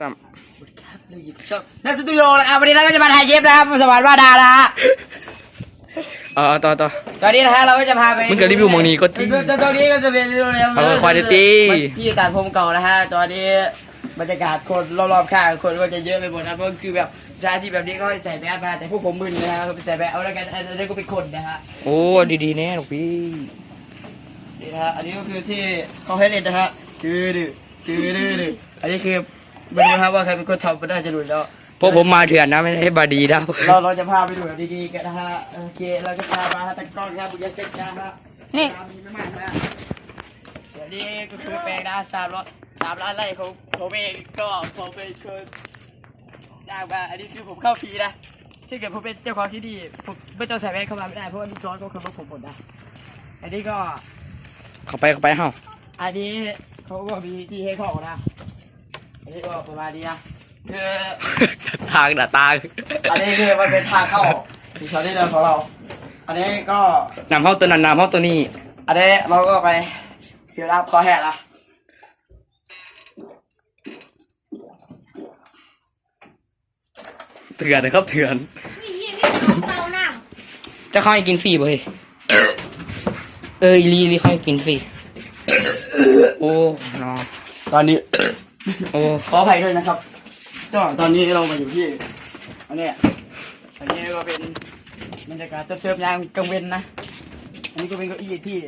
ซ้ในสตูดิโอนะครับวันนี้เราก็จะมาถ่ายเย็บนะครับสวัสดิ์ว่าดานะฮะำเออต่อต่อตอนนี้นะฮะเราก็จะพาไปมึงจะรีวิวหมองนี้ก็ที่ตอนตอนนี้ก็จะเป็นเรื่องเอาควายตีที่ตัดผมเก่านะฮะตอนนี้บรรยากาศคนรอบๆข้างคนก็จะเยอะไปหมดนะเพราะคือแบบสถานที่แบบนี้ก็ให้ใส่แมสมาแต่พวกผมมึนนะฮะก็ไปใส่แมสเอาแล้วกันอันนี้ก็เป็นคนนะฮะโอ้ดีๆแน่หลวงพี่นี่นะฮะอันนี้ก็คือที่เขาให้เล่นนะฮะคือดื้อคือดื้อดื้ออันนี้คือ ไม่รู้นะครับว่าใครเป็นคนทำมันน่าจะหลุดแล้ว พวกผมมาเถื่อนนะไม่ใช่บาดีนะเราเราจะพาไปดูแบบดีๆกันนะฮะโอเคเราจะพามาฮะตะกล้องครับบุญยเจ็กนะฮะนี่มีไม่มากนะเดี๋ยวนี้ก็คือแปลงนะสามร้อยสามล้านไร่ของผมเองก็ผมเป็นคนสร้างมาอันนี้คือผมเข้าฟรีนะถ้าเกิดผมเป็นเจ้าของที่นี่ผมไม่ต้องใส่แว่นเข้ามาไม่ได้เพราะว่ามีร้อนก็คือรถผมหมดนะอันนี้ก็เข้าไปเข้าไปเฮ้าอันนี้เขาก็มีที่ให้เข้านะอั นนี้ก็ประมาณนี้นะคือทางด่าตางอันนี้คือมันเป็นทางเข้าที่ชาที่เดิมของเรา อันนี้ก็นำเข้าตัวนั้นนำเข้าตัวนี้ อันนี้เราก็ไปเดี๋ยวรับคอแหกละเถื่อนนะครับเถื่อนนี่ยี่นี่ของเตาน้จะเข้าให้กินฟรีบ่เฮ้ยเอออีลีอีลีเข้าให้กินฟรีโอ้นอตอนนี้ โอ้ขออภัยด้วยนะครับก็ตอนนี้เรามาอยู่ที่อันนี้อันนี้ก็เป็นบรรยากาศเซิร์ฟๆยามกลางเวนนะ อันนี้ก็เป็นเก้าอี้ที่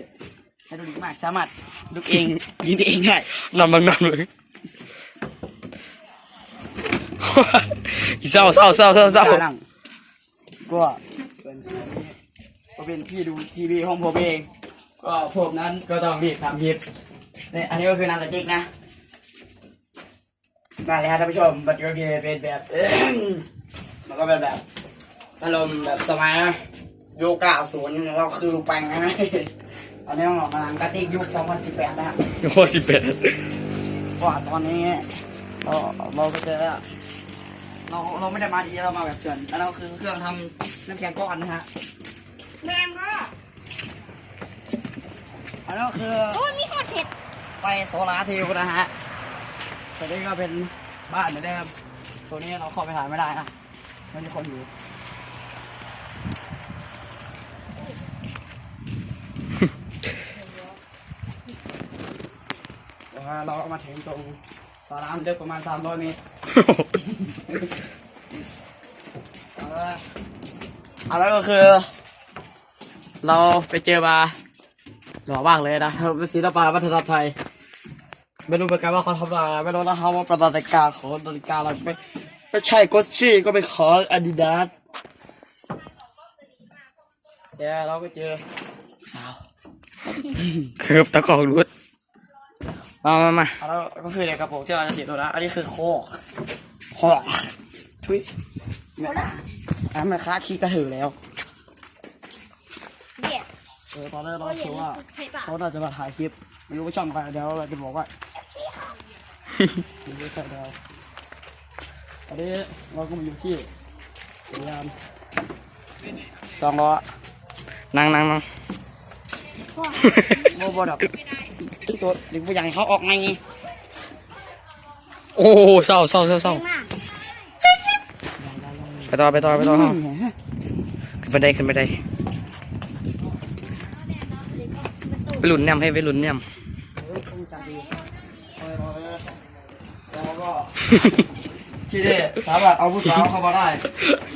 ไฮดรอลิกมากสามารถลุกเองยืนเองได้นำบางนำเลยเศร้าเศร้าเศร้าเศร้าเศร้าการนั่งก็เป็นก็เป็นที่ดูทีวีของผมเอง ก็ผมนั้นก็ต้องรีบทำคลิปนี่อันนี้ก็คือนางกระติกนะ นั่นเลยครับท่านผู้ชมมันก็คือเป็นแบบ มันก็เป็นแบบอารมณ์แบบสมัยโยกาศูนย์เราคือลูกแปงนะอันนี้ต้องออกมานางกระติกยุค2018นะครับโอ้สิบแปดเพราะว่าตอนนี้เราเราก็จะเราเราไม่ได้มาดีเรามาแบบเถื่อนแล้วเราคือเครื่องทำน้ำแข็งก้อนนะฮะำแมนก็อันนั้นก็คือโอ้ยมีข้อเผ็ด ไฟโซลาร์เซลล์นะฮะ ส่วนนี้ก็เป็นบ้านเหมือนเดิมตัวนี้เราเข้าไปถ่ายไม่ได้นะไม่มีคนอยู่เดี๋ยวเราเอามาถึงตรงสระน้ำลึกประมาณ300เมตรเอาละเอาแล้วก็คือ เราไปเจอมาหล่อมากเลยนะเป็นศิลปะวัฒนธรรมไทย ไม่รู้เหมือนกันว่าเขาทำอะไรไม่รู้นะครับว่าประนาฬิกาของนาฬิกาเราไม่ไม่ใช่กอสชี่ก็เป็นของอาดิดาสเดี๋ยวเราก็เจอสาวเกือบตะกอกรุดมามามาแล้วก็คือในกระโปรงที่เราจะติดตัวนะอันนี้คือโคกโคกทุยเนี่ยอันนั้นมันคล้าขี้กระถือแล้วเดี๋ยวเออตอนแรกเราโอ้ยคิดว่าเผ็ดเปล่าเขาน่าจะมาถ่ายคลิป ไม่รู้ว่าช่องไปเดี๋ยวเราจะบอกว่าไม่รู้ใช่แล้วตอนนี้เราก็มาอยู่ที่สยามสองล้อนั่งนั่งนั่งโมบอดับที่ตัวหรือว่าอย่างเขาออกไงโอ้เศร้าเศร้าเศร้าเศร้าข้างหน้าไปต่อไปต่อไปต่อห้องขึ้นไปได้ขึ้นไปได้ไปหลุนแนมให้ไปหลุนแนม แล้วก็ ที่นี่สามารถเอาผู้สาวเข้ามาได้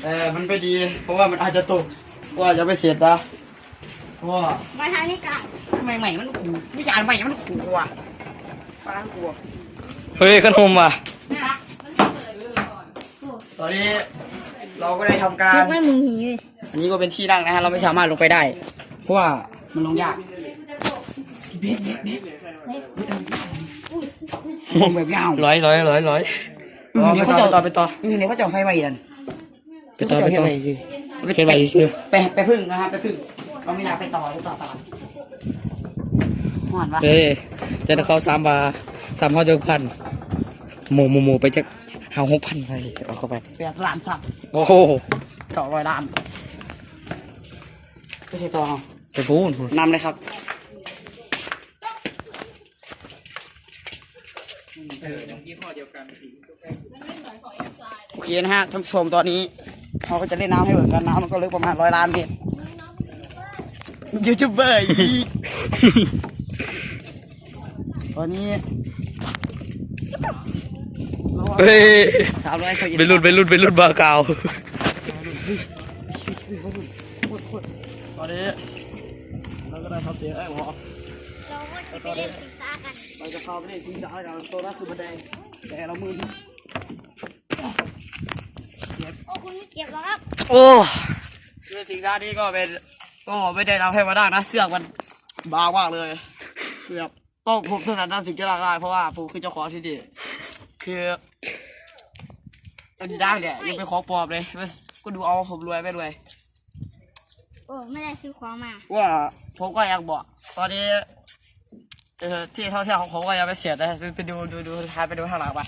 แต่มันไม่ดี เพราะว่ามันอาจจะตกเพราะว่าจะไปเสียดนะเพราะว่ามาทางนี้กันทำไมใหม่มันขู่วิญญาณใหม่มันขู่ว่ะป้ากลัวเฮ้ยขนมว่ะตอนนี้เราก็ได้ทำกาลูรกไม่มึงหีเลยอันนี้ก็เป็นที่นั่งนะฮะเราไม่สามารถลงไปได้ เพราะว่ามันลงยากเบ็ดเบ็ดเบ็ด ลงแบบยาวร้อยร้อยร้อยร้อยอืมไปเดี๋ยวเขาต่อจะไปต่อไปต่ออืมเดี๋ยวเขาจะเอาไส้ใบดันไปต่อไปต่อไปเขียนไว้ชื่อไปไปพึ่งนะครับไปพึ่งเราไม่อยากไปต่อหรือต่อตลาดหอนวะเฮ้ยจะได้เข้าสามบาทสามห้าเจ็ดพันหมูหมูหมูไปจะหาหกพันอะไรเอาเข้าไปแปดล้านสับโอ้โหเจาะร้อยล้านไม่ใช่ต่อเอาไปพูดนำเลยครับ เออเมื่อกี้พอเดียวกันเคนะฮะท่านผู้ชมตอนนี้เราก็จะเล่นน้ำให้เหมือนกันน้ำมันก็ลึกประมาณร้อยล้านเมตรยูทูบเบอร์อีกตอนนี้เฮ้ยสามร้อยสิบเป็นรุ่นเป็นรุ่นเป็นรุ่นบาเกาตอนนี้เราก็ได้ทำเสียงไอ้หมอเราก็จะไปเล่น ซีซ่ากันเราจะเข้าไปเล่นซีซ่ากันตัวนักสุดบันไดแต่เรามือโอ้คุณไม่เก็บหรอกครับโอ้คือสินค้านี้ก็เป็นก็ไม่ได้ทำให้มาได้นะเสือกมันบางมากเลยคือแบบต้องผมถนัดด้านสิ่งที่ลากได้เพราะว่าผมคือเจ้าของที่นี่คืออันนี้ได้เนี่ยยังเป็นของปลอมเลยก็ดูเอาว่าผมรวยไม่รวยโอ้ไม่ได้ซื้อของมาว่าผมก็อยากบอก ตอนนี้ เออที่ท่องเที่ยวของผมก็ยังไม่เสร็จนะไปดูดูดูท้ายไปดูข้างหลังไป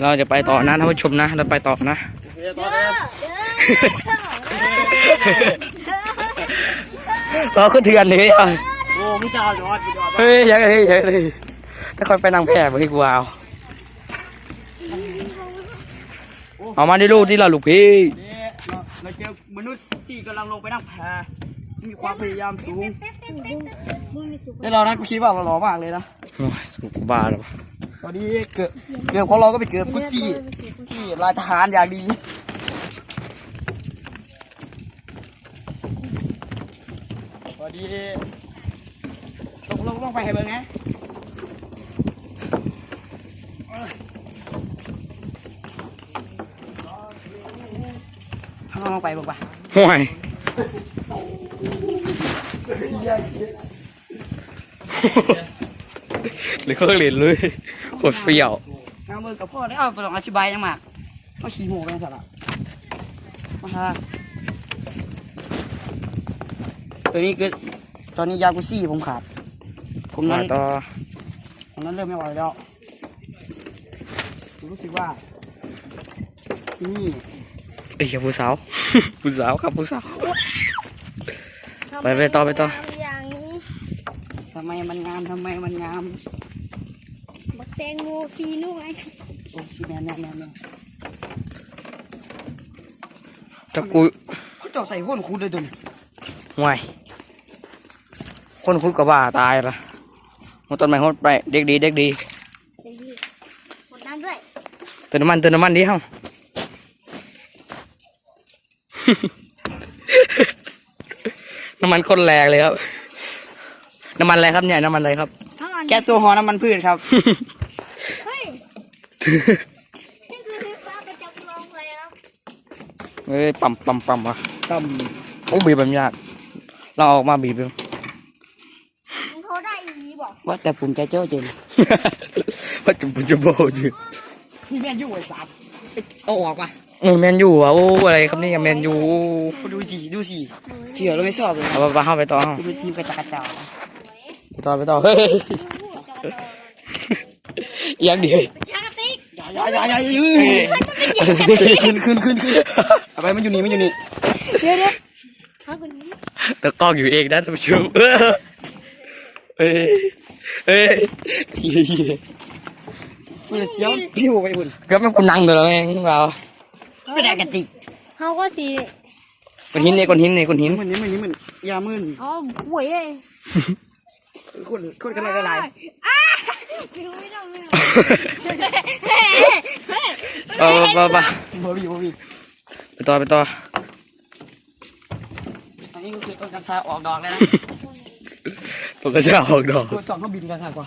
เราจะไปต่อนะท่านผู้ชมนะ เราไปต่อนะเดี๋ยวตเด้ออนนี้เด้อเด้อเราขึ้นเถื่อนเลยอะโอ้พี่เจ้าย้อนพี่ย้อนเฮ้ยยังไงเฮ้ยเฮ้ยถ้าคนไปนางแพร่ไปให้กูเอาเอามาดิลูกที่เราลูกพี่นี่เราเราเจอมนุษย์ที่กำลังลงไปนั่งแพ มีความพยายามสูงแล้วเรานะกูคิดว่าเราหล่อมากเลยนะโอ้ยสูบบ้าแล้วตอนนี้เกิดเกือบของเราก็ไปเกิดกุซี่ที่ลายทหารอย่างดีตอนนี้ลงลงลงไปให้เบิ่งไงเอาลงไปเบิ่งไปห่วย หรือเครื่องเล่นเลยโคตรเปรี้ยวเอามือกับพ่อได้เอาไปลองอธิบายยังมากก็ขี่หมูกันสัตว์อะมาฮะตัวนี้คือตอนนี้ยากุซี่ผมขาด ผมมานั้นต่อผมนั้นเริ่มไม่ไหวแล้วผมรู้สึกว่าที่นี่เอ้ยผู้สาว ผู้สาวครับผู้สาว ไปไปต่อไปต่ออย่างนี้ทำไมมันงามทำไมมันงามบักแตงโมฟีนุ่งไอ้โอ้ยแมนแมนแมนแมนตะกูเขาเจาะใส่ห้นคุณเลยดุนห่วยคนคุดกับบ้าตายละมันต้นไม้หดไปเด็กดีเด็กดีเดี๋ยวดีกดน้ำด้วยเติมน้ำมันเติมน้ำมันดีเฮ้า น้ำมันคนแรงเลยครับ น้ำมันอะไรครับเนี่ยน้ำมันอะไรครับ ทั้งอันแก๊สโซฮอล์น้ำมันพืชครับ เฮ้ย นี่คือซีซ่าประจำโรงเลยครับเอ้ยปั๊มปั๊มปั๊มวะต่โอ้บีบแบบยาก เราออกมาบีบดู มึงโทรได้อีหลีบอกำว่าแต่ผมใจเจ้าเจนว่าจะปุจะโบจืพี่แม่นยุ่งไอ้สามเอาออกมา โอ้ยแมนยูอะโอ้อะไรครับนี่แมนยูดูสิดูสิเที่ยวเราไม่ชอบเลยเอาไปเข้าไปต่อเอาคือเป็นทีมกระจัดกระจายไปต่อไปต่อเฮ้ยพูดจะกระโดดยังดีชากระติกอย่าอย่าอย่าอย่ายืนขึ้นขึ้นขึ้นขึ้นเอาไปมันอยู่นี่มันอยู่นี่เดี๋ยวเดี๋ยวฮะคุณนี่ตะกล้องอยู่เองนะท่านผู้ชมเออเอ้ยเอ้ยเหี้ยมันเสียวพิ้วไปบุญๆก็ไม่กูนั่งตัวแล้วเองเรา ไม่ได้กระติกเขาก็สิก้อนหินนี่ก้อนหินนี่ก้อนหินมันนี่มันนี่มันยามึนอ๋อป่วยเอ้ยคนคนกันอะไรอ้าไม่รู้ไม่ต้องไม่ต้องเออไปไปบอบีบอบีไปต่อไปต่ออันนี้ก็คือต้นกระซาออกดอกแล้วนะตัวกระเช้าออกดอกตัวสองเขาบินกันค่ะกว่า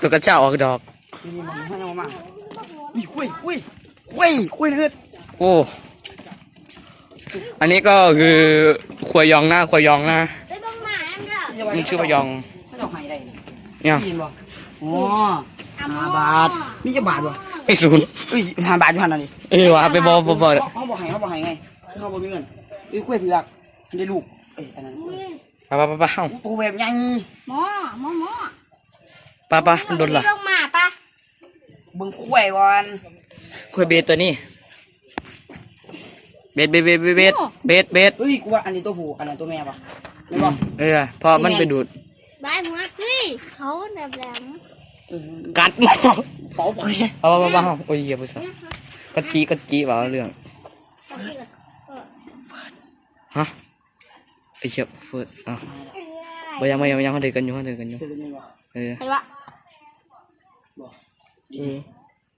ตัวกระเช้าออกดอกนี่มันให้มามาอุ้ยคุยคุยคุยคุยเลย โอ้ อันนี้ก็คือควยยองหน้าควยยองหน้าไปบังหมานั่นเด้อนี่ชื่อพยองเขาจะให้ได้เนี่ยยินบ่อ๋ออะห้าหมอบาท นี่จะบาทบ่ไอ้ศูนย์เอ้ยห้าบาทอยู่หันน่ะนี่เอ้ยว่าไปบอบอบอเขาเขาบอกให้เขาบอกให้ไงคือเขาบอกมีเงินเอ้ยคุยเผือกมันได้ลูกเอ้ยอันนั้นไปไปไปไปเอ้าโอ้แบบยังหมอหมอหมอไปไปมันโดนละลงมาปะเบิ่งคุยวันควยเบสตัวนี้ เบสเบสเบสเบสเบสเบสเบสเฮ้ยกูว่าอันนี้ตัวผู้อันนั้นตัวแม่ปะไม่บอกเออพอมันไปดูดบายหัวเฮ้ยเขาแบบแหลมกัดหมอเป๋าไปเนี่ยเอาเอาเอาเอาโอ้ยเหี้ยผู้สาวกะจีกะจีว่าเรื่องตอนนี้ก่อนเออฮะไอ้เชี่ยเฟิร์ดอะบ่ยังบ่ยังบ่ยังเขาเด็กกันอยู่เขาเด็กกันอยู่คือยังไงวะเออใครวะ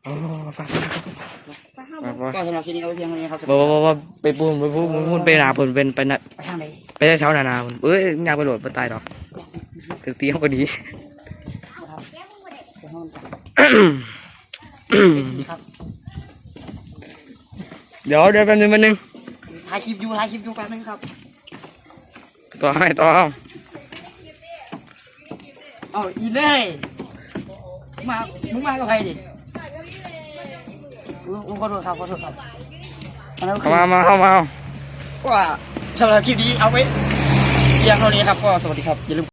เออเอาไปไปห้ามไปไปก็สำหรับคลิปนี้เอาไว้เพียงเท่านี้ครับบ่บ่บ่บ่ไปปูนไปปูนไปปูนไปหนาปูนเป็นไปนะไปทางไหนไปได้เช้าหนาหนาปูนเอ้ยยางไปโหลดไปตายดอกถึงตีเขาก็ดีไปห้องกันครับเดี๋ยวเดี๋ยวแป๊บนึงแป๊บนึงถ่ายคลิปอยู่ถ่ายคลิปอยู่แป๊บนึงครับต่อให้ต่อเอาเอาอีเล่มามึงมากับใครดิ ลุงขอโทษครับขอโทษครับอันนั้นคืเอาอมามาเข้ามาเอาว่าสำหรับคลิปนี้เอาไว้เพียงเท่านี้ครับก็สวัสดีครับอย่าลืม